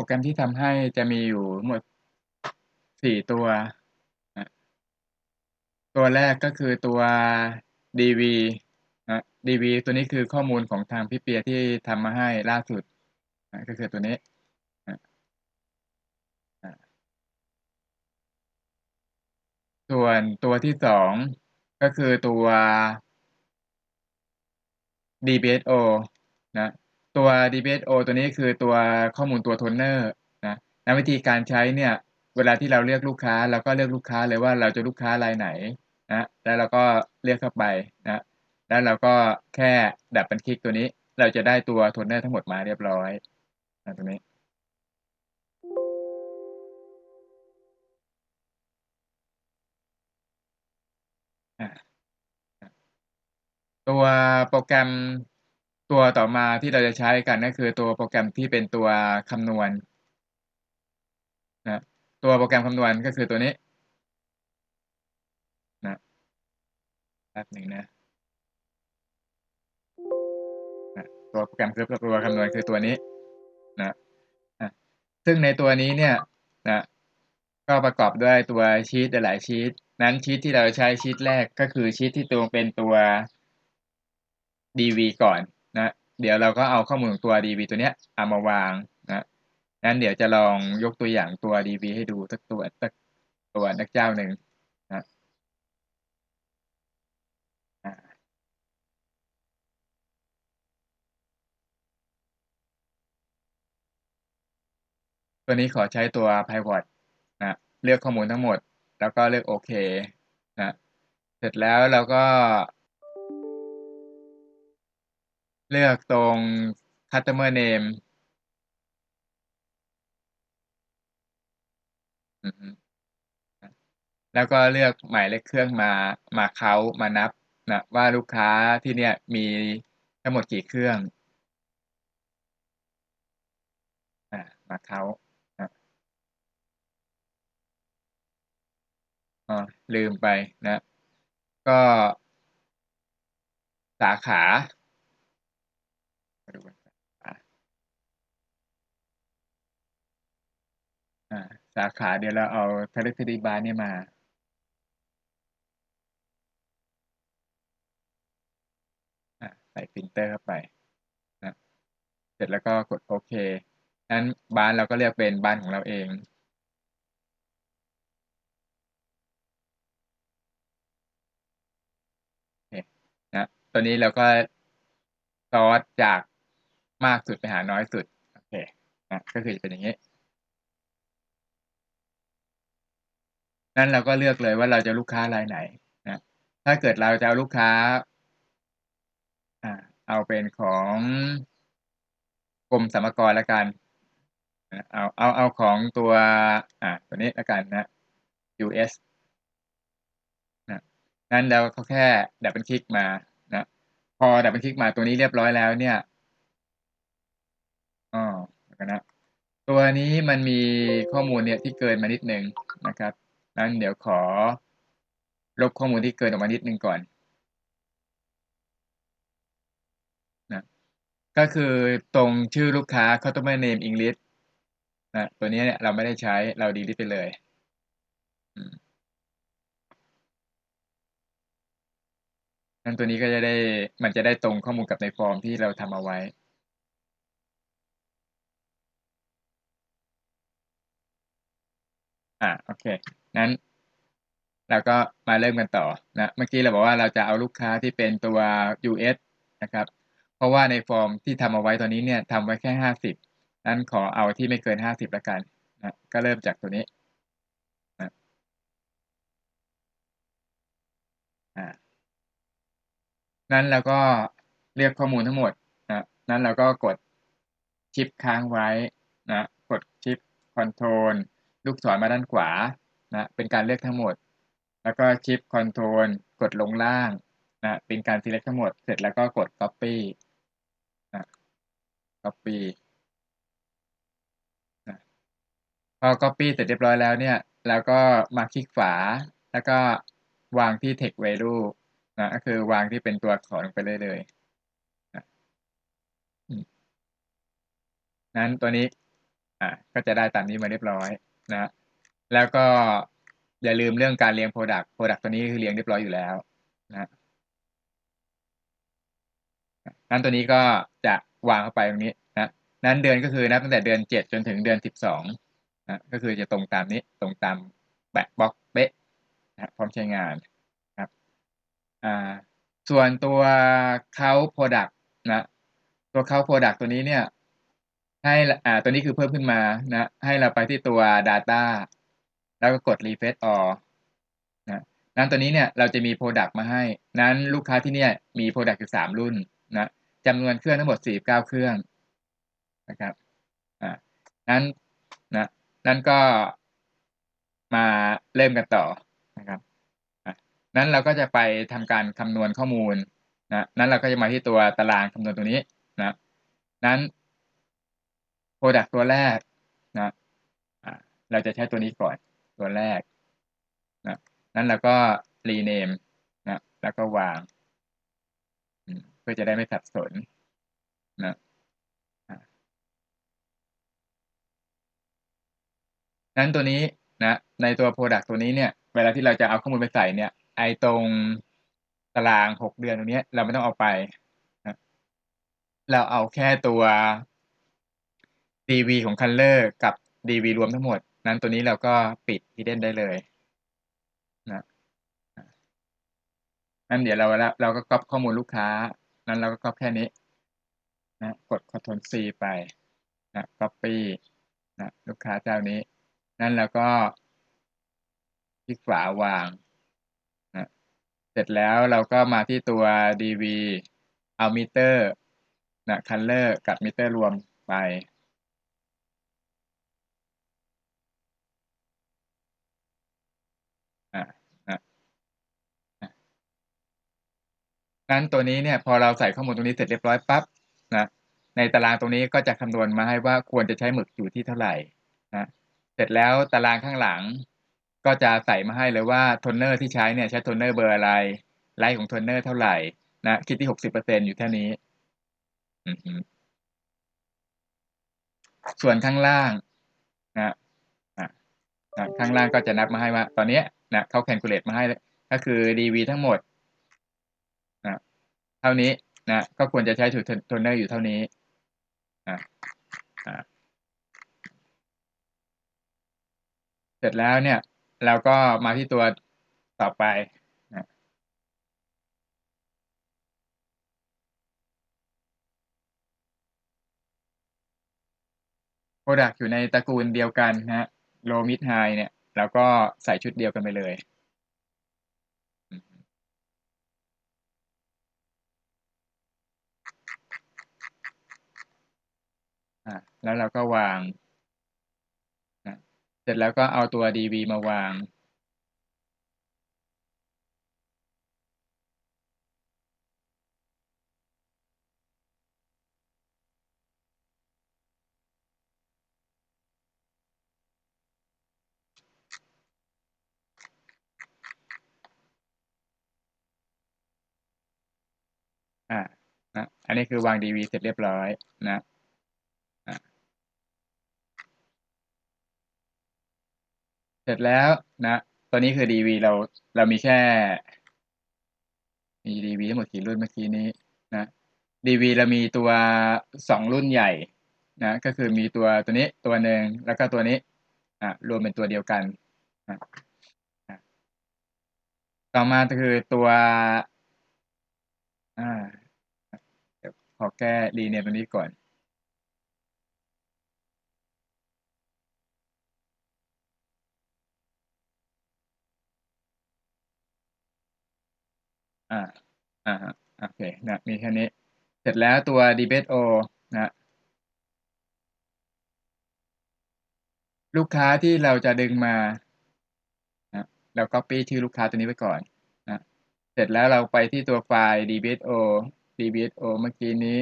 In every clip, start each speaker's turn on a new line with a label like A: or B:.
A: โปรแกรมที่ทำให้จะมีอยู่ทั้งหมดสี่ตัว ตัวแรกก็คือตัว dv นะ dv ตัวนี้คือข้อมูลของทางพี่เปียที่ทำมาให้ล่าสุดนะก็คือตัวนี้นะส่วนตัวที่สองก็คือตัว dbso นะ ตัว dbso ตัวนี้คือตัวข้อมูลตัวโทนเนอร์นะวิธีการใช้เนี่ยเวลาที่เราเลือกลูกค้าเราก็เลือกลูกค้าเลยว่าเราจะลูกค้ารายไหนนะแล้วเราก็เลือกเข้าไปนะแล้วเราก็แค่ดับเป็นคลิกตัวนี้ เราจะได้ตัวโทนเนอร์ทั้งหมดมาเรียบร้อยนะตรงนี้ตัวโปรแกรม ตัวต่อมาที่เราจะใช้กันก็คือตัวโปรแกรมที่เป็นตัวคำนวณนะตัวโปรแกรมคำนวณก็คือตัวนี้นะแป๊บหนึ่งนะนะตัวโปรแกรมคือตัวคำนวณคือตัวนี้นะนะซึ่งในตัวนี้เนี่ยนะก็ประกอบด้วยตัวชีตหลายชีตนั้นชีตที่เราใช้ชีตแรกก็คือชีตที่ตัวเป็นตัว dv ก่อน เดี๋ยวเราก็เอาข้อมูลของตัว dv ตัวเนี้ยเอามาวางนะนั้นเดี๋ยวจะลองยกตัวอย่างตัว dv ให้ดูสักตัวสักตัวนักเจ้าหนึ่งนะตัวนี้ขอใช้ตัว pivot นะเลือกข้อมูลทั้งหมด แล้วก็เลือกโอเคนะเสร็จแล้วเราก็ เลือกตรง customer name แล้วก็เลือกหมายเลขเครื่องมา มาเขามานับนะว่าลูกค้าที่เนี่ยมีทั้งหมดกี่เครื่องอมาเขาอ๋อลืมไปนะ ก็สาขามาดูกัน สาขาเดี๋ยวเราเอา characteristic bar นี่มาใส่ฟิลเตอร์เข้าไปนะเสร็จแล้วก็กดโอเคนั้นบ้านเราก็เรียกเป็นบ้านของเราเองนะตัวนี้เราก็ซอสจากมากสุดไปหาน้อยสุด โอเคนะก็คือจะเป็นอย่างนี้ นั้นเราก็เลือกเลยว่าเราจะลูกค้ารายไหนนะถ้าเกิดเราจะเอาลูกค้าอ่าเอาเป็นของกรมสรรพากรละกันเอาเอาเอาของตัวอ่าตัวนี้ละกันนะ US นะนั้นเราเขาแค่ดับเบิลคลิกมานะพอดับเบิลคลิกมาตัวนี้เรียบร้อยแล้วเนี่ยอ๋อนะตัวนี้มันมีข้อมูลเนี่ยที่เกินมานิดนึงนะครับ นั้นเดี๋ยวขอลบข้อมูลที่เกินออกมานิดนึงก่อนนะก็คือตรงชื่อลูกค้า customer name English นะตัวนี้เนี่ยเราไม่ได้ใช้เราดีลิทไปเลยนั่นตัวนี้ก็จะได้มันจะได้ตรงข้อมูลกับในฟอร์มที่เราทำเอาไว้อ่าโอเค นั้นเราก็มาเริ่มกันต่อนะเมื่อกี้เราบอกว่าเราจะเอาลูกค้าที่เป็นตัว US นะครับ เพราะว่าในฟอร์มที่ทำเอาไว้ตอนนี้เนี่ยทำไว้แค่ห้าสิบนั้นขอเอาที่ไม่เกินห้าสิบละกันนะก็เริ่มจากตัวนี้นะนั้นเราก็เรียกข้อมูลทั้งหมดนะนั้นเราก็กดชิปค้างไว้นะกดชิปคอนโทรลลูกศรมาด้านขวา นะเป็นการเลือกทั้งหมด แล้วก็ชิปคอนโทรลกดลงล่างนะเป็นการ select ทั้งหมด เสร็จแล้วก็กด copy นะ copy พอ copy เสร็จเรียบร้อยแล้วเนี่ย แล้วก็มาคลิกฝา แล้วก็วางที่ text value นะก็คือวางที่เป็นตัวอักษรลงไปเลยเลยนะนั้นตัวนี้ อ่าก็จะได้ตามนี้มาเรียบร้อยนะ แล้วก็อย่าลืมเรื่องการเรียง Product Product ตัวนี้คือเรียงเรียบร้อยอยู่แล้วนะนั้นตัวนี้ก็จะวางเข้าไปตรงนี้นะนั้นเดือนก็คือนับตั้งแต่เดือนเจ็ดจนถึงเดือนสิบสองนะก็คือจะตรงตามนี้ตรงตามแบบบล็อกเป๊ะนะพร้อมใช้งานครับอ่าส่วนตัวเขา Product นะตัวเขา Product ตัวนี้เนี่ยให้อ่าตัวนี้คือเพิ่มขึ้นมานะให้เราไปที่ตัว Data แล้วก็กด refresh all นะนั้นตัวนี้เนี่ยเราจะมี Product มาให้ นั้นลูกค้าที่เนี่ยมี Product อยู่สามรุ่นนะจำนวนเครื่องทั้งหมดสี่เก้าเครื่องนะครับอ่านั้นนะนั้นก็มาเริ่มกันต่อนะครับนั้นเราก็จะไปทำการคำนวณข้อมูลนะนั้นเราก็จะมาที่ตัวตารางคำนวณตัวนี้นะนั้น Product ตัวแรกนะอ่าเราจะใช้ตัวนี้ก่อน ตัวแรกนะนั้นเราก็ rename นะแล้วก็วางเพื่อจะได้ไม่สับสนนะนั้นตัวนี้นะในตัว Product ตัวนี้เนี่ย เวลาที่เราจะเอาข้อมูลไปใส่เนี่ย ไอตรงตารางหกเดือนตรงนี้เราไม่ต้องเอาไปนะเราเอาแค่ตัว DV ของ Color กับ DV รวมทั้งหมด นั้นตัวนี้เราก็ปิด Hidden ได้เลยนะนั่นเดี๋ยวเราเราก็ก๊อปข้อมูลลูกค้า นั้นเราก็ก๊อปแค่นี้นะกด Ctrl C ไปนะ Copy นะลูกค้าเจ้านี้ นั่นแล้วก็คลิกขวาวางนะเสร็จแล้วเราก็มาที่ตัว DV เอามิเตอร์นะ Color กับมิเตอร์รวมไป นั้นตัวนี้เนี่ยพอเราใส่ข้อมูลตรงนี้เสร็จเรียบร้อยปั๊บนะในตารางตรงนี้ก็จะคำนวณมาให้ว่าควรจะใช้หมึกอยู่ที่เท่าไหร่นะเสร็จแล้วตารางข้างหลัง ก็จะใส่มาให้เลยว่าโทนเนอร์ที่ใช้เนี่ยใช้โทนเนอร์เบอร์อะไรไลท์ของโทนเนอร์เท่าไหร่นะคิดที่หกสิบเปอร์เซ็นอยู่เท่นี้ส่วนข้างล่างนะข้างล่างก็จะนับมาให้ว่า ตอนนี้นะเขาแคนคูลเลตมาให้ก็คือ DV ทั้งหมด เท่านี้นะก็ควรจะใช้ถุดโทนเนอร์อยู่เท่านี้อ่าอ่าเสร็จแล้วเนี่ยเราก็มาที่ตัวต่อไปนะโปรดักต์อยู่ในตระกูลเดียวกันนะโลมิดไฮเนี่ยเราก็ใส่ชุดเดียวกันไปเลย แล้วเราก็วางนะเสร็จแล้วก็เอาตัว dv มาวาง อ่านะอันนี้คือวาง dv เสร็จเรียบร้อยนะ เสร็จแล้วนะตัวนี้คือ DV เราเรามีแค่ มี DV ทั้งหมดกี่รุ่นเมื่อกี้นี้นะ DV เรามีตัวสองรุ่นใหญ่นะก็คือมีตัวตัวนี้ตัวหนึ่งแล้วก็ตัวนี้อ่ารวมเป็นตัวเดียวกันนะต่อมาคือตัวอ่าเดี๋ยวขอแก้รีเนมตัวนี้ก่อน อ่าอ่าโอเคนะมีแค่นี้ เสร็จแล้วตัว debate o นะลูกค้าที่เราจะดึงมานะเรา copy ชื่อลูกค้าตัวนี้ไว้ก่อนนะเสร็จแล้วเราไปที่ตัวไฟล์ dbso dbso เมื่อกี้นี้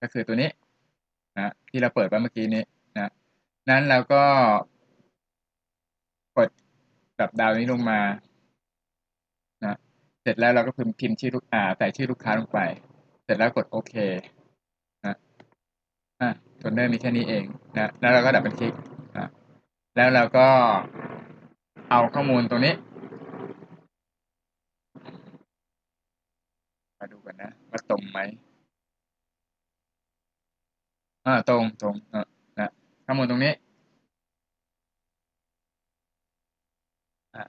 A: ก็คือตัวนี้นะที่เราเปิดไปเมื่อกี้นี้นะนั้นเราก็กดดับดาวนี้ลงมา เสร็จแล้วเราก็พิมพ์พิมพ์ชื่อลูกอ่าใส่ชื่อลูกค้าลงไป เสร็จแล้วกดโอเคนะอ่าทนเนอร์มีแค่นี้เองนะแล้วเราก็ดับเบิลคลิกนะแล้วเราก็เอาข้อมูลตรงนี้มาดูกันนะว่าตรงไหมอ่าตรงตรงอะนะข้อมูลตรงนี้อ่า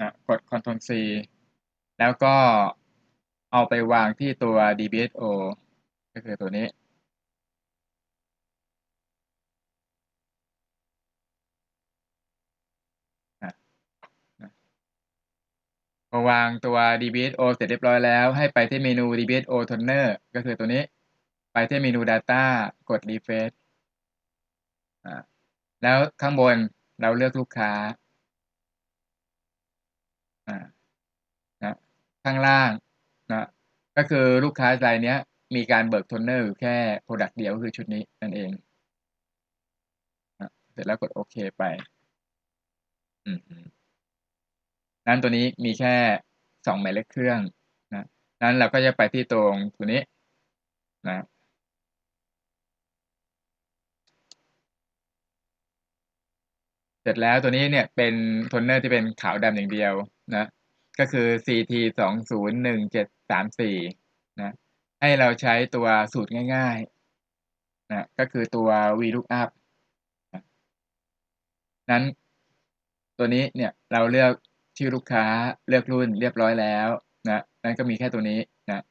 A: นะกด Ctrl C แล้วก็เอาไปวางที่ตัว DBSO ก็คือตัวนี้ พอวางตัว DBSO เสร็จเรียบร้อยแล้ว ให้ไปที่เมนู DBSO Toner ก็คือตัวนี้ ไปที่เมนู Data กด Refresh แล้วข้างบนเราเลือกลูกค้าอ่า ข้างล่างนะก็คือลูกค้ารายเนี้ยมีการเบิกโทนเนอร์อยู่แค่ Product เดียวก็คือชุดนี้นั่นเองนะเสร็จแล้วกดโอเคไปนั้นตัวนี้มีแค่สองหมายเลขเครื่องนะนั้นเราก็จะไปที่ตรงตัวนี้นะเสร็จแล้วตัวนี้เนี่ยเป็นโทนเนอร์ที่เป็นขาวดำอย่างเดียวนะ ก็คือ CT สองศูนย์หนึ่งเจ็ดสามสี่นะ ให้เราใช้ตัวสูตรง่ายๆ นะ ก็คือตัว VLOOKUP นะนั้นตัวนี้เนี่ยเราเลือกชื่อลูกค้าเลือกรุ่นเรียบร้อยแล้วนะนั้นก็มีแค่ตัวนี้นะ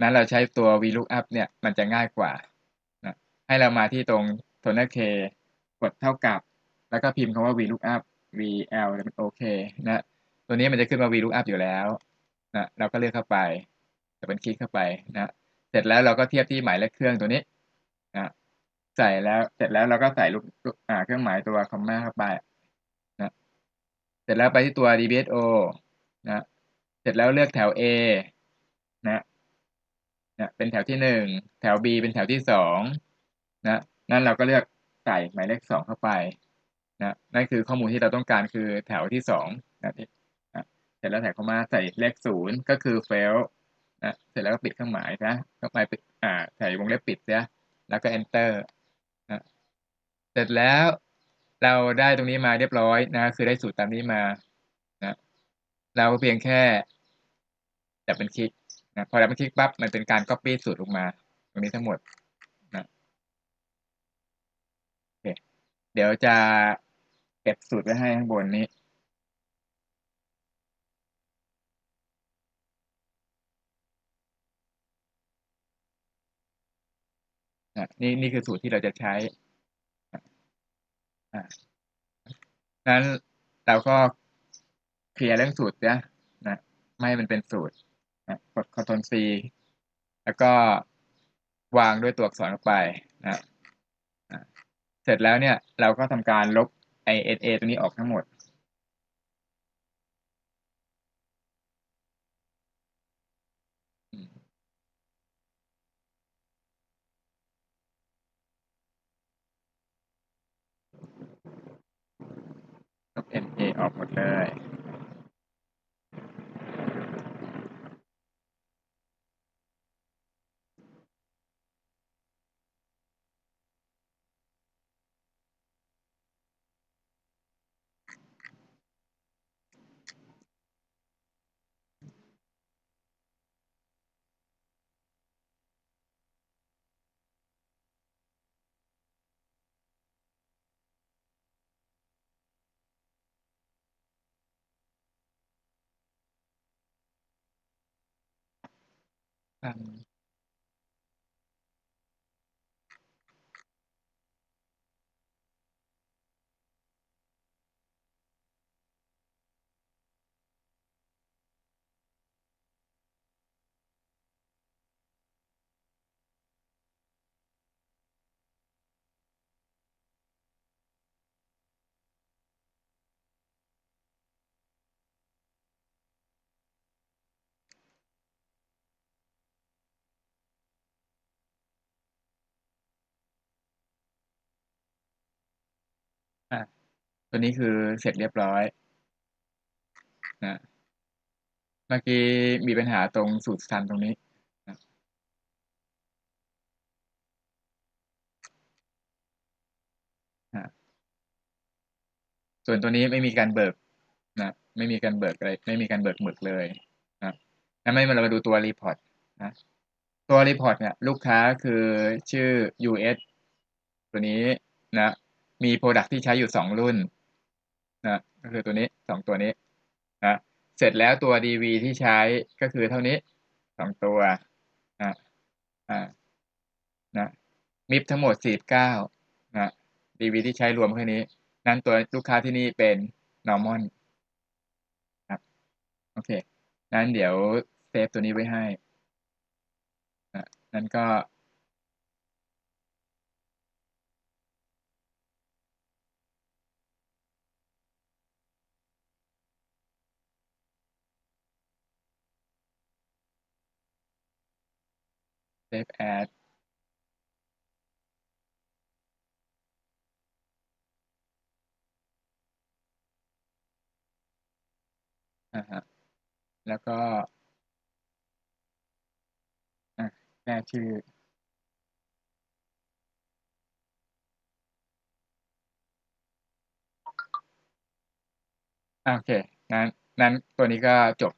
A: นั้นเราใช้ตัว VLOOKUP เนี่ยมันจะง่ายกว่านะให้เรามาที่ตรง Toner K กดเท่ากับ แล้วก็พิมพ์คำว่า VLOOKUP VL แล้วมันโอเคนะ ตัวนี้มันจะขึ้นมา VLOOKUP อยู่แล้วนะเราก็เลือกเข้าไปจะเป็นคลิกเข้าไปนะเสร็จแล้วเราก็เทียบที่หมายเลขเครื่องตัวนี้นะใส่แล้วเสร็จแล้วเราก็ใส่ลูกอ่าเครื่องหมายตัวคอมมาเข้าไปนะเสร็จแล้วไปที่ตัว DBSO นะเสร็จแล้วเลือกแถว A นะนะเป็นแถวที่หนึ่งแถว B เป็นแถวที่สองนะนั่นเราก็เลือกใส่หมายเลขสองเข้าไปนะนั่นคือข้อมูลที่เราต้องการคือแถวที่สองนะนะเส ร็จแล้วแถวเข้ามาใส่เลขศูนย์ก็คือ fail นะเสร็จแล้วก็ปิดเครื่องหมายนะเครื่องหมายปิดอ่าใส่วงเล็บปิดเสียแล้วก็ enter นะเสร็จแล้วเราได้ตรงนี้มาเรียบร้อยนะ คือได้สูตรตามนี้มานะเราเพียงแค่ดับเป็นคลิกนะพอดับเป็นคลิกปั๊บมันเป็นการ copy สูตรลงมา ตรงนี้ทั้งหมดนะโอเคเดี๋ยวจะเก็บสูตรไว้ให้ข้างบนนี้ นะนี่นี่คือสูตรที่เราจะใช้นั้นเราก็เคลียร์เรื่องสูตรนะนะไม่ให้มันเป็นสูตรนะกด Ctrl C แล้วก็วางด้วยตัวอักษรเข้าไปนะเสร็จแล้วเนี่ยเราก็ทำการลบ ISA ตัวนี้ออกทั้งหมด ลบ NA ออกหมดเลย อืม ตัวนี้คือเสร็จเรียบร้อยนะเมื่อกี้มีปัญหาตรงสูตรสันตรงนี้นะส่วนตัวนี้ไม่มีการเบิกนะไม่มีการเบิกอะไรไม่มีการเบิกหมึกเลยนะแล้วไม่มาเรามาดูตัวรีพอร์ตนะตัวรีพอร์ตเนี่ยลูกค้าคือชื่อ US ตัวนี้นะมีโปรดักที่ใช้อยู่ 2 รุ่น นะก็คือตัวนี้สองตัวนี้นะเสร็จแล้วตัว DV ที่ใช้ก็คือเท่านี้สองตัวนะอ่านะมิฟทั้งหมดสี่เก้านะ DV ที่ใช้รวมแค่นี้ นั้นตัวลูกค้าที่นี่เป็น normal ครับโอเค นั้นเดี๋ยวเซฟตัวนี้ไว้ให้นะนั้นก็ ฟแอดอ่าฮะแล้วก็อะแก้ชื่อโอเคนั้นนั้นตัวนี้ก็จบ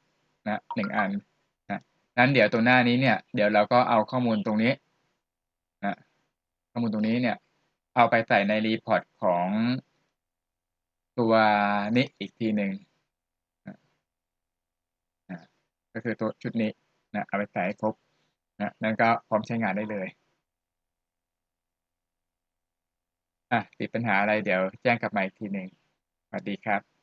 A: นะหนึ่งอัน นั้นเดี๋ยวตัวหน้านี้เนี่ย เดี๋ยวเราก็เอาข้อมูลตรงนี้นะข้อมูลตรงนี้เนี่ย เอาไปใส่ในรีพอร์ตของตัวนี้อีกทีหนึ่งนะก็คือตัวชุดนี้นะเอาไปใส่ให้ครบนะนั้นก็พร้อมใช้งานได้เลยอะติดปัญหาอะไรเดี๋ยวแจ้งกลับมาอีกทีหนึ่งสวัสดีครับ